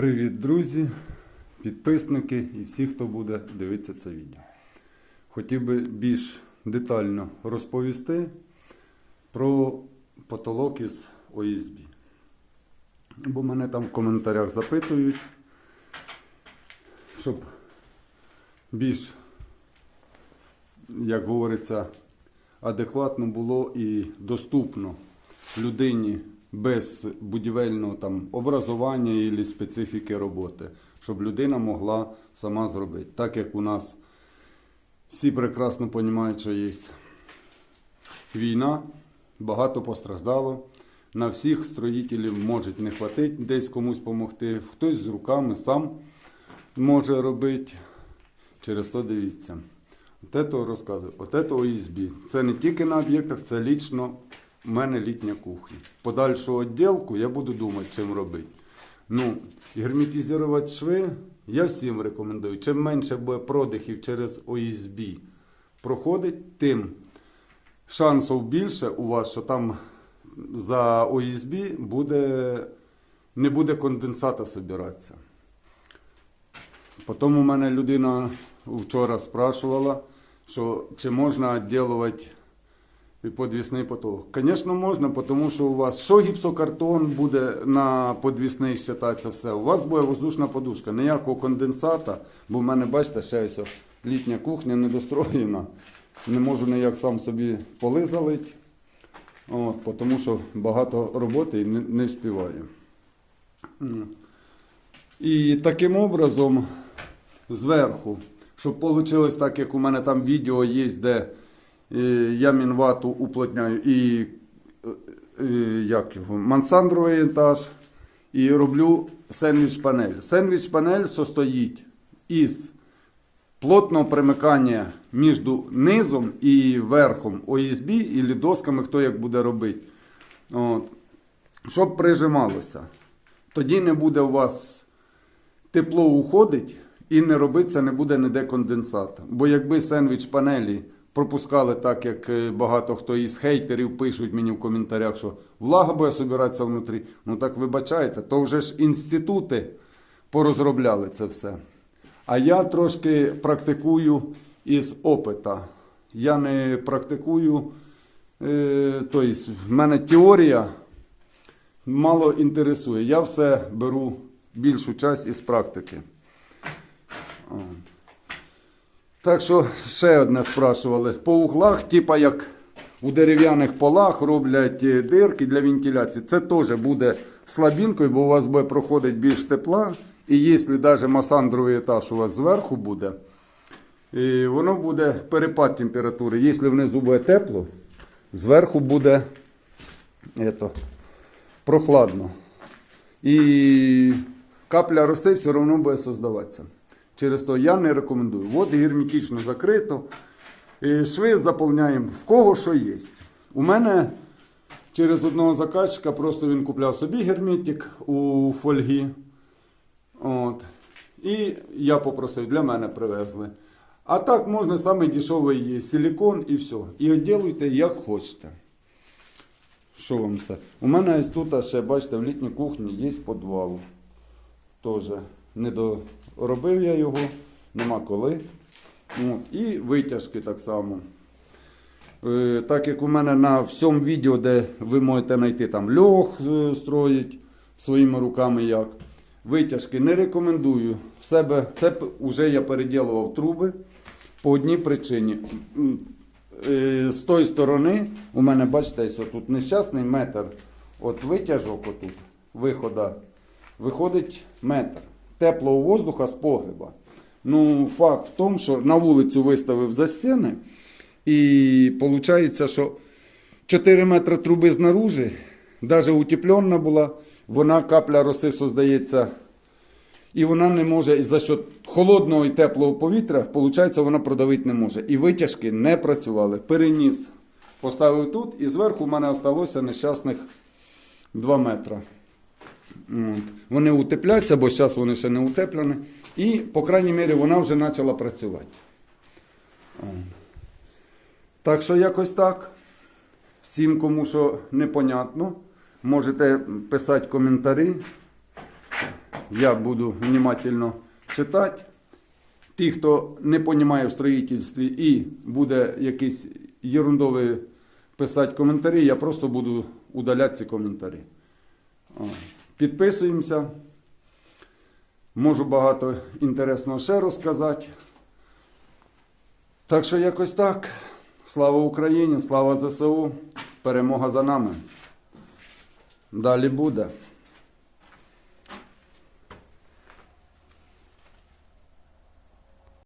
Привіт, друзі, підписники і всі, хто буде дивитися це відео. Хотів би більш детально розповісти про потолок із ОСБ. Бо мене там в коментарях запитують, щоб більш, як говориться, адекватно було і доступно людині без будівельного там образування або специфіки роботи, щоб людина могла сама зробити. Так як у нас всі прекрасно розуміють, що є війна, багато постраждало. На всіх строїтелів може не хватить десь комусь допомогти. Хтось з руками сам може робити. Через то дивіться. От це розказую. От це ОСБ. Це не тільки на об'єктах, це лічно у мене літня кухня. Подальшу відділку я буду думати, чим робити. Ну, герметизувати шви я всім рекомендую. Чим менше буде продихів через ОСБ проходить, тим шансів більше у вас, що там за ОСБ буде, не буде конденсата збиратися. Потім у мене людина вчора спрашувала, що чи можна відділувати підвісний потолок. Звісно, можна, тому що у вас що гіпсокартон буде на подвісний щитатися все. У вас буде воздушна подушка, ніякого конденсата, бо в мене, бачите, ще ось літня кухня недостроєна. Не можу ніяк сам собі поли залити, тому що багато роботи і не, не вспіваю. М. І таким образом зверху, щоб вийшло так, як у мене там відео є, де я мінвату уплотняю і е, е, як його, мансандровий етаж і роблю сендвіч-панель. Сендвіч-панель состоїть із плотного примикання між низом і верхом ОСБ і досками, хто як буде робити. От. Щоб прижималося. Тоді не буде у вас тепло уходить і не робиться, не буде ніде конденсата. Бо якби сендвіч панелі пропускали так, як е, багато хто із хейтерів пишуть мені в коментарях, що влага буде збиратися внутрі, ну так вибачайте, то вже ж інститути порозробляли це все. А я трошки практикую із опита. Я не практикую, е, тобто в мене теорія мало інтересує. Я все беру більшу часть із практики. Так що ще одне спрашували. По углах, типа як у дерев'яних полах роблять е, дирки для вентиляції. Це теж буде слабінкою, бо у вас буде проходити більш тепла. І якщо навіть масандровий етаж у вас зверху буде, і воно буде перепад температури. Якщо внизу буде тепло, зверху буде ето, прохладно. І капля роси все одно буде создаватися. Через то я не рекомендую. От герметично закрито. І Шви заповняємо в кого що є. У мене через одного заказчика просто він купляв собі герметик у фольгі. От. І я попросив, для мене привезли. А так можна саме дешевий силикон і все. І відділуйте як хочете. Що вам все? У мене ось тут ще, бачите, в літній кухні є підвал. Теж не доробив я його, нема коли. І витяжки так само. Е, так як у мене на всьому відео, де ви можете знайти там льох е, строїть своїми руками як. Витяжки не рекомендую. В себе це вже я переділував труби по одній причині. Е, З тої сторони, у мене, бачите, тут нещасний метр. От витяжок отут, вихода, виходить метр теплого воздуха з погреба. Ну, факт в тому, що на вулицю виставив за стіни, і виходить, що 4 метри труби знаружи, навіть утеплена була, вона капля роси создається, і вона не може, і за що холодного і теплого повітря, виходить, вона продавити не може. І витяжки не працювали. Переніс, поставив тут, і зверху в мене залишилося нещасних 2 метри. Вони утепляться, бо зараз вони ще не утеплені. І, по крайній мірі, вона вже почала працювати. Так що якось так. Всім, кому що непонятно, можете писати коментарі. я буду внимательно читати. Ті, хто не розуміє в строїтельстві і буде якийсь ерундовий писати коментарі, я просто буду удаляти ці коментарі. Підписуємося. Можу багато інтересного ще розказати. Так що якось так. Слава Україні, слава ЗСУ. Перемога за нами. Далі буде.